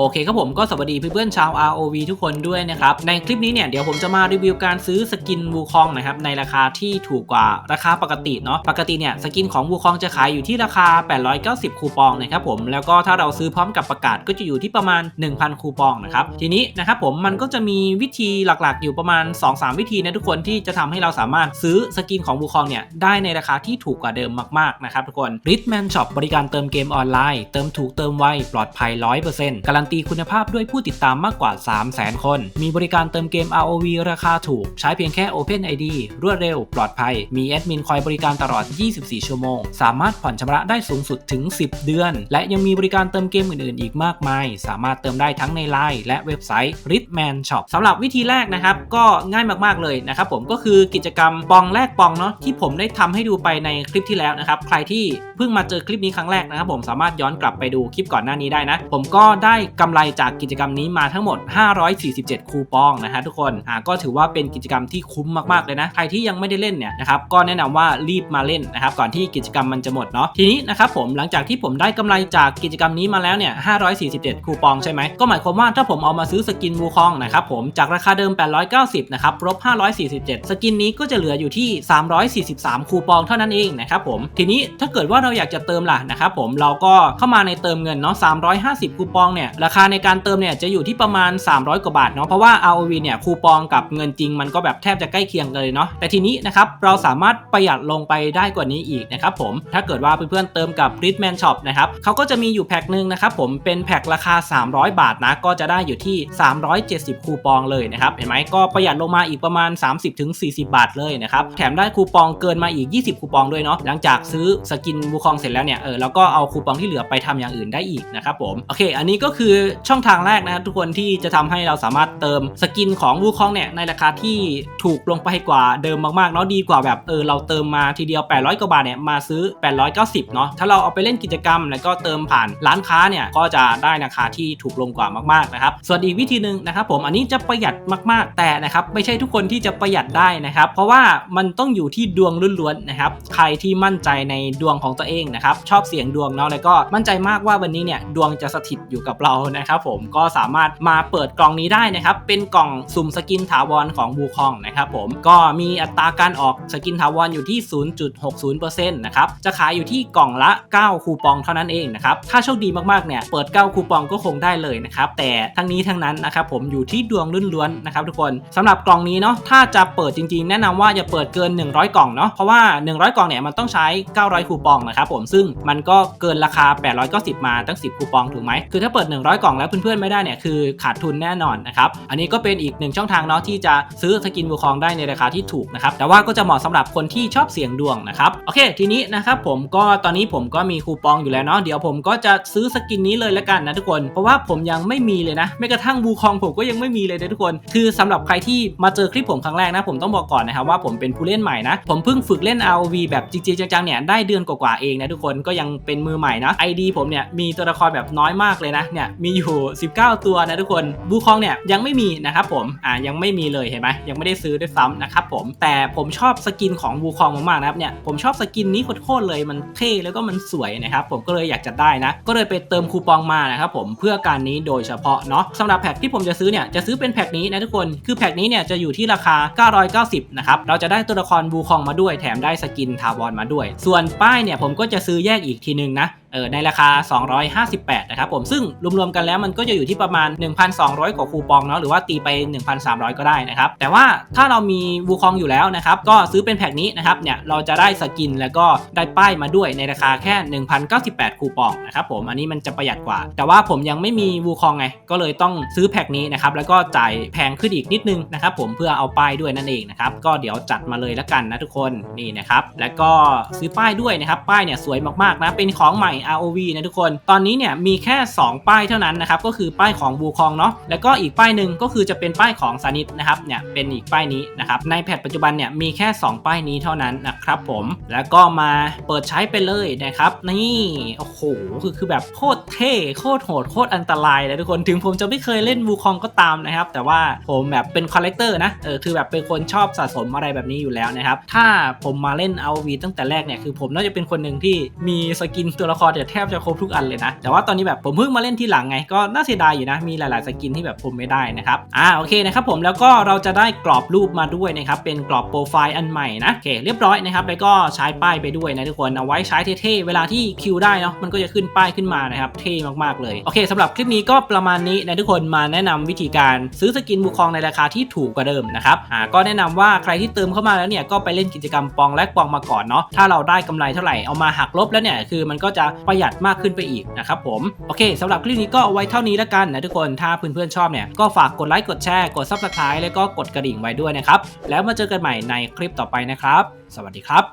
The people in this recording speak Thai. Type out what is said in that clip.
โอเคครับผมก็สวัสดีเพื่อนๆชาว ROV ทุกคนด้วยนะครับ ในคลิปนี้เนี่ยเดี๋ยวผมจะมารีวิวการซื้อสกินวูคองนะครับในราคาที่ถูกกว่าราคาปกติเนาะปกติเนี่ยสกินของวูคองจะขายอยู่ที่ราคา 890 คูปองนะครับผมแล้วก็ถ้าเราซื้อพร้อมกับประกาศก็จะอยู่ที่ประมาณ 1,000 คูปองนะครับทีนี้นะครับผมมันก็จะมีวิธีหลักๆ อยู่ประมาณ 2-3 วิธีนะทุกคนที่จะทำให้เราสามารถซื้อสกินของวูคองเนี่ยได้ในราคาที่ถูกกว่าเดิมมากๆนะครับทุกคน Ritman Shop บริการเติมเกมออนไลน์เติมถูกเติมไวปลอดภัย100%การันตีคุณภาพด้วยผู้ติดตามมากกว่า 300,000 คน มีบริการเติมเกม ROV ราคาถูก ใช้เพียงแค่ Open ID รวดเร็ว ปลอดภัย มีแอดมินคอยบริการตลอด 24 ชั่วโมง สามารถผ่อนชำระได้สูงสุดถึง 10 เดือน และยังมีบริการเติมเกมอื่นๆ อีกมากมาย สามารถเติมได้ทั้งใน Line และเว็บไซต์ Ritman Shop สำหรับวิธีแรกนะครับ ก็ง่ายมากๆเลยนะครับผมก็คือกิจกรรมปองแลกปองเนาะที่ผมได้ทำให้ดูไปในคลิปที่แล้วนะครับใครที่เพิ่งมาเจอคลิปนี้ครั้งแรกนะครับผมสามารถย้อนกลับไปดูคลิปก่อนหน้านี้ได้นะ ผมก็ได้กำไรจากกิจกรรมนี้มาทั้งหมด 547 คูปองนะฮะทุกคนอ่าก็ถือว่าเป็นกิจกรรมที่คุ้มมากๆเลยนะ ใครที่ยังไม่ได้เล่นเนี่ยนะครับก็แนะนำว่ารีบมาเล่นนะครับก่อนที่กิจกรรมมันจะหมดเนาะทีนี้นะครับผมหลังจากที่ผมได้กำไรจากกิจกรรมนี้มาแล้วเนี่ย 547 คูปองใช่ไหมก็หมายความว่าถ้าผมเอามาซื้อสกินวูคองนะครับผมจากราคาเดิม 890 นะครับลบ547 สกินนี้ก็จะเหลืออยู่ที่ 343 คูปองเท่านั้นเองนะครับผมทีนี้ถ้าเกิดว่าเราอยากจะเติมล่ะนะครับผมเราก็เข้ามาในเติมเงินเนาะ350 คูปองเนี่ยราคาในการเติมเนี่ยจะอยู่ที่ประมาณ 300 กว่าบาทเนาะเพราะว่า ROV เนี่ยคูปองกับเงินจริงมันก็แบบแทบจะใกล้เคียงกันเลยเนาะแต่ทีนี้นะครับเราสามารถประหยัดลงไปได้กว่านี้อีกนะครับผมถ้าเกิดว่าเพื่อนๆเติมกับ Ritman Shop นะครับเขาก็จะมีอยู่แพ็คหนึ่งนะครับผมเป็นแพ็คราคา 300 บาทนะก็จะได้อยู่ที่ 370 คูปองเลยนะครับเห็นไหมก็ประหยัดลงมาอีกประมาณ 30-40 บาทเลยนะครับแถมได้คูปองเกินมาอีก 20 คูปองด้วยเนาะหลังจากซื้อสกินบูคองเสร็จแล้วเนี่ยเออแล้วก็เอาคูปองที่เหลือไปทำอย่างอื่นได้อีกนะครับผมโอเค อันนี้ก็คืือช่องทางแรกนะครับทุกคนที่จะทำให้เราสามารถเติมสกินของบูคองเนี่ยในราคาที่ถูกลงไปกว่าเดิมมากๆเนาะดีกว่าแบบเออเราเติมมาทีเดียว 800 กว่าบาทเนี่ยมาซื้อ 890 เนาะถ้าเราเอาไปเล่นกิจกรรม แล้วก็เติมผ่านร้านค้าเนี่ยก็จะได้ราคาที่ถูกลงกว่ามากๆนะครับส่วนอีกวิธีหนึ่งนะครับผมอันนี้จะประหยัดมาก ๆแต่นะครับไม่ใช่ทุกคนที่จะประหยัดได้นะครับเพราะว่ามันต้องอยู่ที่ดวงล้วนๆนะครับใครที่มั่นใจในดวงของตัวเองนะครับชอบเสียงดวงเนาะแล้วก็มั่นใจมากว่าวันนี้เนี่ยดวงจะสถิตอยู่กับเรานะครับผมก็สามารถมาเปิดกล่องนี้ได้นะครับ เป็นกล่องสุ่มสกินถาวรของบูคองนะครับผมก็มีอัตราการออกสกินถาวรอยู่ที่ 0.60%นะครับจะขายอยู่ที่กล่องละ 9 คูปองเท่านั้นเองนะครับถ้าโชคดีมากๆเนี่ยเปิด 9 คูปองก็คงได้เลยนะครับแต่ทั้งนี้ทั้งนั้นนะครับผมอยู่ที่ดวงล้วนๆนะครับทุกคนสำหรับกล่องนี้เนาะถ้าจะเปิดจริงๆ แนะนำว่าอย่าเปิดเกิน 100 กล่องเนาะเพราะว่า 100 กล่องเนี่ยมันต้องใช้ 900 คูปองนะครับผมซึ่งมันก็เกินราคา 890 มาตั้ง 10 คูปองถูกไหมคือถ้าเปิด100 กล่องแล้วเพื่อนๆไม่ได้เนี่ยคือขาดทุนแน่นอนนะครับอันนี้ก็เป็นอีกหนึ่งช่องทางเนาะที่จะซื้อสกินบูคองได้ในราคาที่ถูกนะครับแต่ว่าก็จะเหมาะสำหรับคนที่ชอบเสี่ยงดวงนะครับโอเคทีนี้นะครับผมก็ตอนนี้ผมก็มีคูปองอยู่แล้วเนาะเดี๋ยวผมก็จะซื้อสกินนี้เลยละกันนะทุกคน เพราะว่าผมยังไม่มีเลยนะแม้กระทั่งบูคองผมก็ยังไม่มีเลยนะทุกคน คือสำหรับใครที่มาเจอคลิปผมครั้งแรกนะผมต้องบอกก่อนนะครับว่าผมเป็นผู้เล่นใหม่นะผมเพิ่งฝึกเล่น ROV แบบจริงๆจังๆเนี่ยได้เดือนกว่าๆเองนะทุกคนก็ยังเป็นมือใหม่นะ ID ผมเนี่ยมีตัวละครแบบน้อยมากเลยนะเนี่ยมีอยู่ 19 ตัวนะทุกคนบูคองเนี่ยยังไม่มีนะครับผมอ่ายังไม่มีเลยเห็นไหมยังไม่ได้ซื้อด้วยซ้ำนะครับผมแต่ผมชอบสกินของบูคองมากๆนะครับเนี่ยผมชอบสกินนี้โคตรเลยมันเท่แล้วก็มันสวยนะครับผมก็เลยอยากจะได้นะ ก็เลยไปเติมคูปองมานะครับผมเพื่อการนี้โดยเฉพาะเนาะสำหรับแพ็คที่ผมจะซื้อเนี่ยจะซื้อเป็นแพ็คนี้นะทุกคนคือแพ็คนี้เนี่ยจะอยู่ที่ราคา 990 นะครับเราจะได้ตัวละครบูคองมาด้วยแถมได้สกินทาวอนมาด้วย ส่วนป้ายเนี่ยผมก็จะซื้อแยกอีกทีนึงนะเออในราคา 258 นะครับผมซึ่งรวมๆกันแล้วมันก็จะอยู่ที่ประมาณ 1,200 กว่าคูปองเนาะหรือว่าตีไป 1,300 ก็ได้นะครับแต่ว่าถ้าเรามีวูคองอยู่แล้วนะครับก็ซื้อเป็นแพ็คนี้นะครับเนี่ยเราจะได้สกินแล้วก็ได้ป้ายมาด้วยในราคาแค่ 1,098 คูปองนะครับผมอันนี้มันจะประหยัดกว่า แต่ว่าผมยังไม่มีวูคองไง ก็เลยต้องซื้อแพ็คนี้นะครับแล้วก็จ่ายแพงขึ้นอีกนิดนึงนะครับผมเพื่อเอาป้ายด้วยนั่นเองนะครับก็เดี๋ยวจัดมาเลยละกันนะทุกคนนี่นะครับแล้วก็ซื้อป้ายด้วยนะครับป้ายเนี่ยสวยมากๆนะเป็นของใหม่ ROV นะทุกคน ตอนนี้เนี่ยมีแค่ 2 ป้ายเท่านั้นนะครับก็คือป้ายของบูคองเนาะแล้วก็อีกป้ายหนึ่งก็คือจะเป็นป้ายของซานิดนะครับเนี่ยเป็นอีกป้ายนี้นะครับในแพทปัจจุบันเนี่ยมีแค่ 2 ป้ายนี้เท่านั้นนะครับผมแล้วก็มาเปิดใช้ไปเลยนะครับนี่โอ้โหคือคือแบบโคตรเท่โคตรโหดโคตรอันตรายเลยทุกคนถึงผมจะไม่เคยเล่นบูคองก็ตามนะครับแต่ว่าผมแบบเป็นคอลเลกเตอร์นะเออคือแบบเป็นคนชอบสะสมอะไรแบบนี้อยู่แล้วนะครับถ้าผมมาเล่น ROV ตั้งแต่แรกเนี่ยคือผมน่าจะเป็นคนหนึ่งที่มีสกินตัวละครรเนี่ยแทบจะครบทุกอันเลยนะ แต่ว่าตอนนี้แบบผมเพิ่งมาเล่นที่หลังไง ก็น่าเสียดายอยู่นะ มีหลาย ๆ สกินที่แบบผมไม่ได้นะครับ อ่า โอเคนะครับผม แล้วก็เราจะได้กรอบรูปมาด้วยนะครับ เป็นกรอบโปรไฟล์อันใหม่นะ โอเค เรียบร้อยนะครับ แล้วก็ใช้ป้ายไปด้วยนะทุกคน เอาไว้ใช้เท่ ๆ เวลาที่คิวได้เนาะ มันก็จะขึ้นป้ายขึ้นมานะครับ เท่มาก ๆ เลย โอเคสำหรับคลิปนี้ก็ประมาณนี้นะทุกคน มาแนะนำวิธีการซื้อสกินบูคองในราคาที่ถูกกว่าเดิมนะครับ อ่า ก็แนะนำว่าใครที่เติมเข้ามาแล้วเนี่ย ก็ไปเล่นกิจกรรมปองแลกปองมาก่อนเนาะ ถ้าเราได้กำไรเท่าไหร่ เอามาหักลบแล้วเนี่ย คือมันก็จะประหยัดมากขึ้นไปอีกนะครับผมโอเคสำหรับคลิปนี้ก็ไว้เท่านี้แล้วกันนะทุกคนถ้าเพื่อนๆชอบเนี่ยก็ฝากกดไลค์กดแชร์กดซับสไครต์แล้วก็กดกระดิ่งไว้ด้วยนะครับแล้วมาเจอกันใหม่ในคลิปต่อไปนะครับ สวัสดีครับ